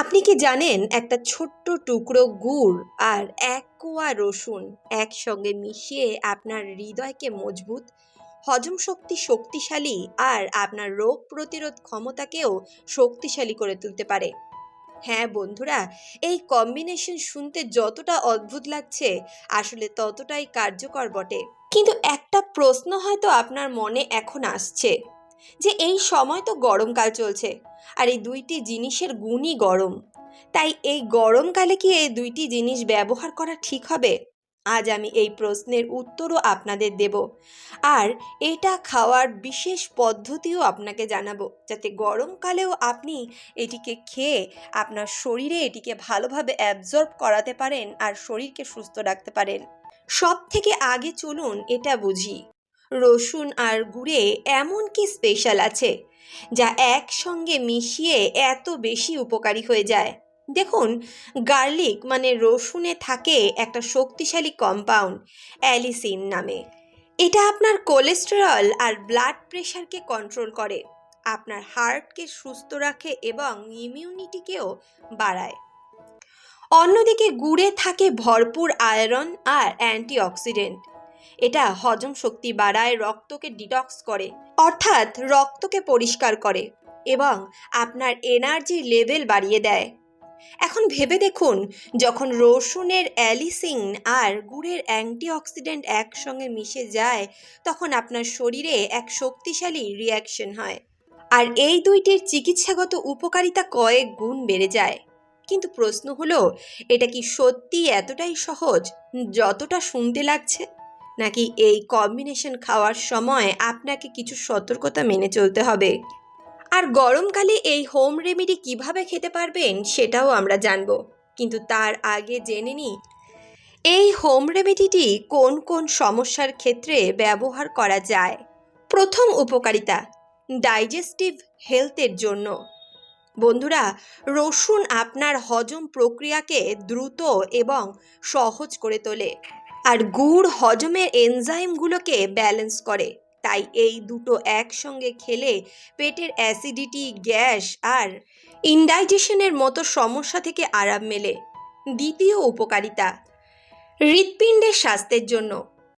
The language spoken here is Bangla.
আপনি কি জানেন একটা ছোট্ট টুকরো গুড় আর এক কোয়া রসুন একসঙ্গে মিশিয়ে আপনার হৃদয়কে মজবুত, হজম শক্তি শক্তিশালী আর আপনার রোগ প্রতিরোধ ক্ষমতাকেও শক্তিশালী করে তুলতে পারে? হ্যাঁ বন্ধুরা, এই কম্বিনেশন শুনতে যতটা অদ্ভুত লাগছে, আসলে ততটাই কার্যকর বটে। কিন্তু একটা প্রশ্ন হয়তো আপনার মনে এখন আসছে। যে এই সময় তো গরমকাল চলছে, আর এই দুইটি জিনিসের গুণই গরম। তাই এই গরমকালে কি এই দুইটি জিনিস ব্যবহার করা ঠিক হবে? আজ আমি এই প্রশ্নের উত্তরও আপনাদের দেব। আর এটা খাওয়ার বিশেষ পদ্ধতিও আপনাকে জানাব, যাতে গরমকালেও আপনি এটিকে খেয়ে আপনার শরীরে এটিকে ভালোভাবে অ্যাবজর্ব করাতে পারেন আর শরীরকে সুস্থ রাখতে পারেন। সব থেকে আগে চলুন এটা বুঝি। রসুন আর গুড়ে এমন কি স্পেশাল আছে, যা একসঙ্গে মিশিয়ে এত বেশি উপকারী হয়ে যায়? দেখুন গার্লিক মানে রসুনে থাকে একটা শক্তিশালী কম্পাউন্ড অ্যালিসিন নামে। এটা আপনার কোলেস্টেরল আর ব্লাড প্রেশারকে কন্ট্রোল করে, আপনার হার্টকে সুস্থ রাখে এবং ইমিউনিটিকেও বাড়ায়। অন্যদিকে গুড়ে থাকে ভরপুর আয়রন আর অ্যান্টিঅক্সিডেন্ট এটা হজম শক্তি বাড়ায়, রক্তকে ডিটক্স করে, অর্থাৎ রক্তকে পরিষ্কার করে এবং আপনার এনার্জি লেভেল বাড়িয়ে দেয়। এখন ভেবে দেখুন, যখন রসুনের অ্যালিসিন আর গুড়ের অ্যান্টিঅক্সিডেন্ট একসঙ্গে মিশে যায়, তখন আপনার শরীরে এক শক্তিশালী রিয়াকশন হয়। আর এই দুইটির চিকিৎসাগত উপকারিতা কয়েক গুণ বেড়ে যায়। কিন্তু প্রশ্ন হলো, এটা কি সত্যি এতটাই সহজ, যতটা শুনতে লাগছে? নাকি এই কম্বিনেশন খাওয়ার সময় আপনাকে কিছু সতর্কতা মেনে চলতে হবে? আর গরমকালে এই হোম রেমেডি কীভাবে খেতে পারবেন সেটাও আমরা জানব। কিন্তু তার আগে জেনে নিই, এই হোম রেমেডিটি কোন কোন সমস্যার ক্ষেত্রে ব্যবহার করা যায়? প্রথম উপকারিতা ডাইজেস্টিভ হেলথের জন্য। বন্ধুরা, রসুন আপনার হজম প্রক্রিয়াকে দ্রুত এবং সহজ করে তোলে। আর গুড় হজমের এনজাইমগুলোকে ব্যালেন্স করে। তাই এই দুটো একসঙ্গে খেলে পেটের অ্যাসিডিটি, গ্যাস আর ইনডাইজেশনের মতো সমস্যা থেকে আরাম মেলে। দ্বিতীয় উপকারিতা, হৃৎপিণ্ডের স্বাস্থ্যের জন্য।